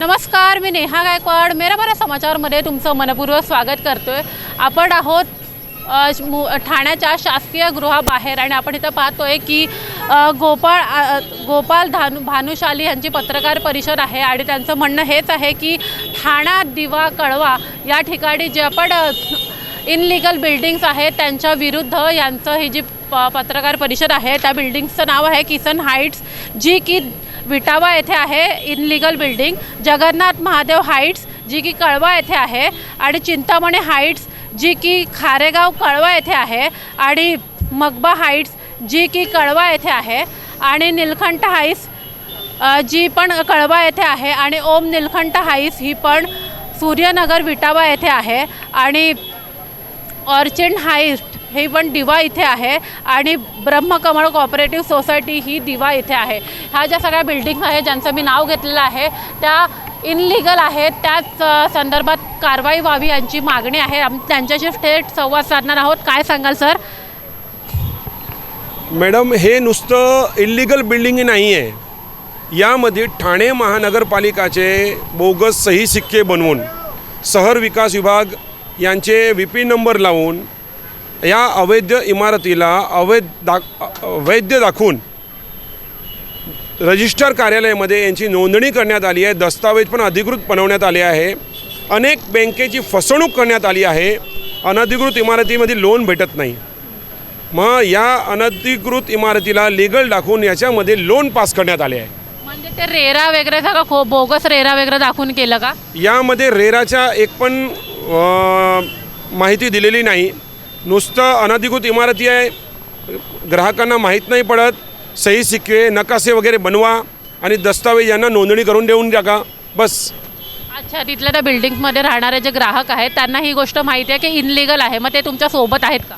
नमस्कार मी नेहा गायकवाड. मेरा बरा समाचारमध्ये तुमचं मनपूर्वक स्वागत करतोय. आपण आहोत मु- ठाण्याच्या शासकीय गृहाबाहेर आणि आपण इथं पाहतोय की गोपाळ गोपाल धानु भानुशाली यांची पत्रकार परिषद आहे आणि त्यांचं म्हणणं हेच आहे की ठाणा दिवा कळवा या ठिकाणी जे आपण इनलिगल बिल्डिंग्स आहेत त्यांच्या विरुद्ध यांचं ही जी प पत्रकार परिषद आहे त्या बिल्डिंग्सचं नाव आहे किसन हाईट्स जी की विटावा येथे आहे illegal building. Jagannath Mahadev heights जी की कळवा येथे आहे आणि चिंतामणी हाईट्स जी की खारेगाव कळवा येथे आहे आणि मगबा हाईट्स जी की कळवा येथे आहे आणि निलखंठ हाईस जी पण कळवा येथे आहे आणि ओम निलखंठ हाईस ही पण सूर्यनगर विटावा येथे आहे आणि ऑर्चिड हाईस्ट हे पण दिवा इथे आहे आणि ब्रह्मकमळ कॉपरेटिव्ह सोसायटी ही दिवा इथे आहे. ह्या ज्या सगळ्या बिल्डिंग आहेत ज्यांचं मी नाव घेतलेलं आहे त्या इनलिगल आहेत. त्याच संदर्भात कारवाई व्हावी यांची मागणी आहे. आम त्यांच्याशी थेट संवाद साधणार आहोत. काय सांगाल सर? मॅडम हे नुसतं इल्लिगल बिल्डिंग नाही आहे यामध्ये ठाणे महानगरपालिकाचे बोगस सही सिक्के बनवून शहर विकास विभाग यांचे व्ही पी नंबर लावून या अवैध इमारतीला अवैध दाख वैध दाखवून रजिस्टर कार्यालयामध्ये यांची नोंदणी करण्यात आली आहे. दस्तावेज पण अधिकृत बनवण्यात आले आहे. अनेक बँकेची फसवणूक करण्यात आली आहे. अनधिकृत इमारतीमध्ये लोन भेटत नाही. मग या अनधिकृत इमारतीला लिगल दाखवून याच्यामध्ये लोन पास करण्यात आले आहे. म्हणजे ते रेरा वगैरे सगळं खो बोगस रेरा वगैरे दाखवून केलं का? यामध्ये रेराच्या एक पण माहिती दिलेली नाही. नुसतं अनधिकृत इमारती आहे. ग्राहकांना माहीत नाही पडत. सही सिक्के नकाशे वगैरे बनवा आणि दस्तावेज यांना नोंदणी करून देऊन टाका. बस. अच्छा तिथल्या त्या बिल्डिंगमध्ये राहणारे जे ग्राहक आहेत त्यांना ही गोष्ट माहिती आहे की इनलिगल आहे मग ते तुमच्यासोबत आहेत का?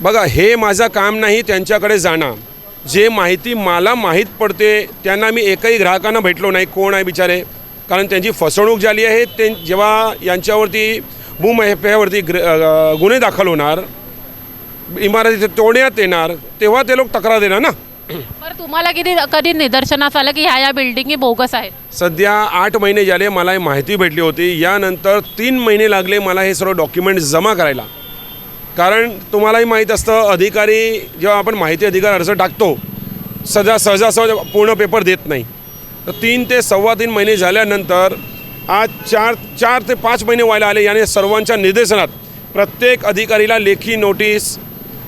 बघा हे माझं काम नाही त्यांच्याकडे जाणं. जे माहिती मला माहीत पडते त्यांना मी एकही ग्राहकांना भेटलो नाही कोण आहे बिचारे? कारण त्यांची फसवणूक झाली आहे. ते जेव्हा यांच्यावरती भूमहत्यावरती ग्र गुन्हे दाखल होणार. इमारती तोडण्यात येणार. तेव्हा ते लोक तक्रार देणार ना. बरं तुम्हाला किती कधी निदर्शनास आलं की ह्या या बिल्डिंगी बोगस आहेत सध्या आठ महिने झाले मला ही माहिती भेटली होती. यानंतर तीन महिने लागले मला हे सर्व डॉक्युमेंट्स जमा करायला. कारण तुम्हालाही माहीत असतं अधिकारी जेव्हा आपण माहिती अधिकार अर्ज टाकतो सजा सहजासहज पूर्ण पेपर देत नाही. तर तीन ते सव्वा तीन महिने झाल्यानंतर आज चार चार ते पाच महिने व्हायला आले याने सर्वांच्या निर्देशनात प्रत्येक अधिकारीला लेखी नोटीस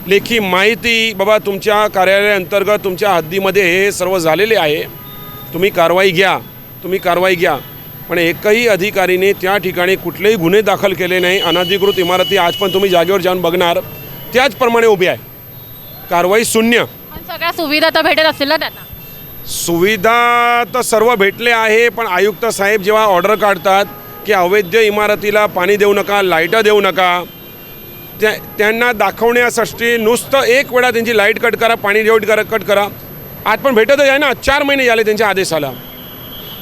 लेखी माहिती बाबा तुमच्या कार्यालयाअंतर्गत तुमच्या हद्दीमध्ये हे सर्व झालेले आहे. तुम्ही कारवाई घ्या तुम्ही कारवाई घ्या. पण एकही अधिकारीने त्या ठिकाणी कुठलेही गुन्हे दाखल केले नाही. अनधिकृत इमारती आज पण तुम्ही जागेवर जाऊन बघणार. त्याचप्रमाणे उभी आहे. कारवाई शून्य. पण सगळ्या सुविधा तर भेटत असतील ना त्यांना? सुविधा तर सर्व भेटले आहे पण आयुक्त साहेब जेव्हा ऑर्डर काढतात की अवैध इमारतीला पाणी देऊ नका लाईटं देऊ नका त्या त्यांना दाखवण्यासाठी नुसतं एक वेळा त्यांची लाइट कट करा पाणी डेवट करा कट करा. आज पण भेटतच आहे ना चार महिने झाले त्यांच्या आदेशाला.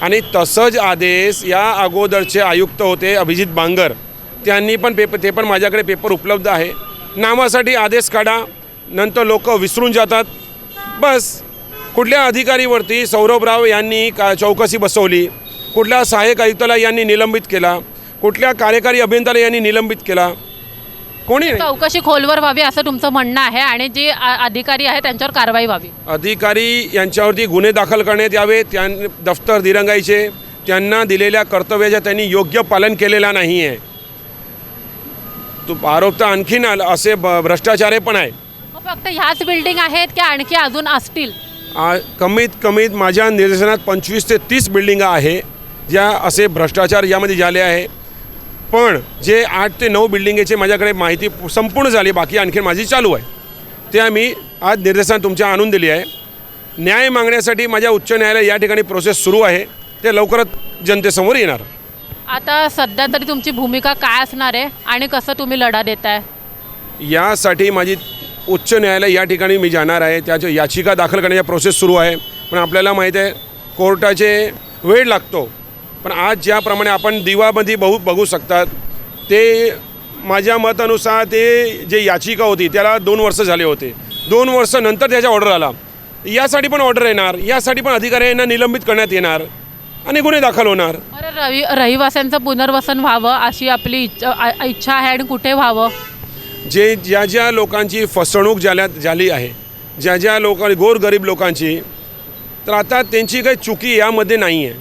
आणि तसंच आदेश या अगोदरचे आयुक्त होते अभिजित बांगर. त्यांनी पण पेपर ते पण माझ्याकडे पेपर उपलब्ध आहे. नावासाठी आदेश काढा नंतर लोक विसरून जातात. बस. कुठल्या अधिकारीवरती सौरभराव यांनी का चौकशी बसवली? कुठल्या सहाय्यक आयुक्ताला यांनी निलंबित केला? कुठल्या कार्यकारी अभियंत्याला यांनी निलंबित केला? कोणी चौकशी खोलवर व्हावी असं तुमचं म्हणणं आहे आणि जे अधिकारी आहे त्यांच्यावर कारवाई व्हावी. अधिकारी यांच्यावरती गुन्हे दाखल करण्यात यावे त्यां दफ्तर दिरंगाईचे त्यांना दिलेल्या कर्तव्याचे त्यांनी योग्य पालन केलेलं नाही आहे तो आरोप तर आणखीन आला असे ब भ्रष्टाचारे पण आहे. फक्त ह्याच बिल्डिंग आहेत की आणखी अजून असतील? कमीत कमीत माझ्या निर्देशनात पंचवीस ते तीस बिल्डिंग आहे ज्या असे भ्रष्टाचार यामध्ये झाले आहे. पण जे आठ ते नऊ बिल्डिंगेचे माझ्याकडे माहिती संपूर्ण झाली बाकी आणखी माझी चालू आहे. त्या मी आज निर्देशनात तुमच्या आणून दिली आहे. न्याय मागण्यासाठी माझ्या उच्च न्यायालय या ठिकाणी प्रोसेस सुरू आहे. ते लवकरच जनतेसमोर येणार. आता सध्या तरी तुमची भूमिका काय असणार आहे आणि कसं तुम्ही लढा देताय? यासाठी माझी उच्च न्यायालय या ठिकाणी मी जाणार आहे. त्याच्या याचिका दाखल करण्याचा प्रोसेस सुरू आहे. पण आपल्याला माहीत आहे कोर्टाचे वेळ लागतो. पण आज ज्याप्रमाणे आपण दिवामध्ये बघू बघू शकतात ते माझ्या मतानुसार ते जे याचिका होती त्याला दोन वर्ष झाले होते. दोन वर्ष नंतर त्याचा ऑर्डर आला. यासाठी पण ऑर्डर येणार. यासाठी पण अधिकारी यांना निलंबित करण्यात येणार आणि गुन्हे दाखल होणार. रवी रवि रहिवाशांचं पुनर्वसन व्हावं अशी आपली इच्छा इच्छा आहे आणि कुठे व्हावं? जे ज्या ज्या लोकांची फसवणूक झाल्या झाली आहे ज्या ज्या लोकांनी गोरगरीब लोकांची तर आता त्यांची काही चुकी यामध्ये नाही आहे.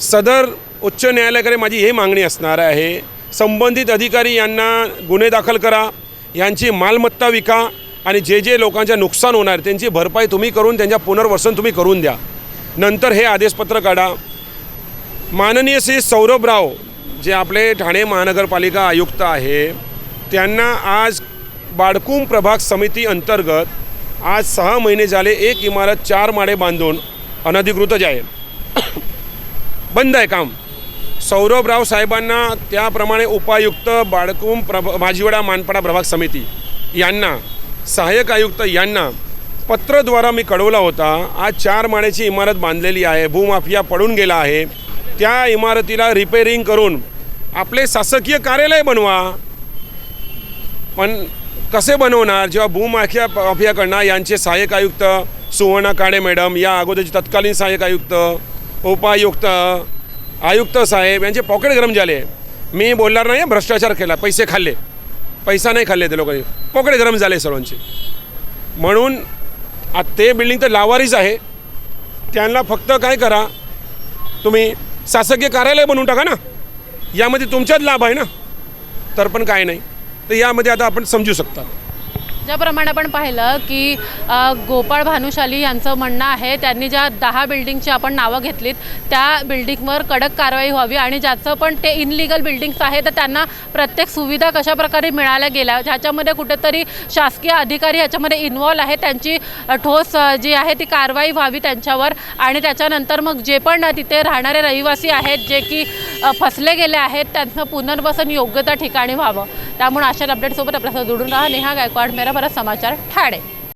सदर उच्च न्यायालयाकडे माझी हे मागणी असणार आहे संबंधित अधिकारी यांना गुन्हे दाखल करा यांची मालमत्ता विका आणि जे जे लोकांच्या नुकसान होणार त्यांची भरपाई तुम्ही करून त्यांच्या पुनर्वसन तुम्ही करून द्या. नंतर हे आदेशपत्र काढा. माननीय श्री सौरभ राव जे आपले ठाणे महानगरपालिका आयुक्त आहे त्यांना आज बाडकुम प्रभाग समिती अंतर्गत आज सहा महिने झाले एक इमारत चार माडे बांधून अनधिकृतच आहे बंद आहे काम. सौरभराव साहेबांना त्याप्रमाणे उपायुक्त बाळकुम प्रभ माजीवडा मानपाडा प्रभाग समिती यांना सहाय्यक आयुक्त यांना पत्रद्वारा मी कळवला होता आज चार माळ्याची इमारत बांधलेली आहे भूमाफिया पडून गेला आहे त्या इमारतीला रिपेरिंग करून आपले शासकीय कार्यालय बनवा पण कसे बनवणार? जेव्हा भूमाफिया माफियाकडनं यांचे सहाय्यक आयुक्त सुवर्णा काळे मॅडम या अगोदरचे तत्कालीन सहाय्यक आयुक्त उपायुक्त आयुक्त साहेब यांचे पॉकेट गरम झाले. मी बोलणार नाही भ्रष्टाचार केला पैसे खाल्ले. पैसा नाही खाल्ले ते लोकांनी. पॉकेट गरम झाले सर्वांचे. म्हणून ते बिल्डिंग तर लावारीच आहे. त्यांना फक्त काय करा तुम्ही शासकीय कार्यालय बनवून टाका ना. यामध्ये तुमच्याच लाभ आहे ना. तर पण काय नाही. तर यामध्ये आता आपण समजू शकता. ज्याप्रमाणे आपण पाहिलं की गोपाळ भानुशाली यांचं म्हणणं आहे त्यांनी ज्या दहा बिल्डिंगची आपण नावं घेतलीत त्या बिल्डिंगवर कडक कारवाई व्हावी आणि ज्याचं पण ते इनलिगल बिल्डिंग्स आहे तर त्यांना प्रत्येक सुविधा कशा प्रकारे मिळाल्या गेल्या ज्याच्यामध्ये कुठेतरी शासकीय अधिकारी ह्याच्यामध्ये इन्वॉल्व आहे त्यांची ठोस जी आहे ती कारवाई व्हावी त्यांच्यावर आणि त्याच्यानंतर मग जे पण तिथे राहणारे रहिवासी आहेत जे की फसले गेले आहेत त्यांचं पुनर्वसन योग्य त्या ठिकाणी व्हावं. त्यामुळे अशा अपडेटसोबत आपल्यासोबत जोडून राहा. नेहा गायकवाड मेरा बरा समाचार ठाणे.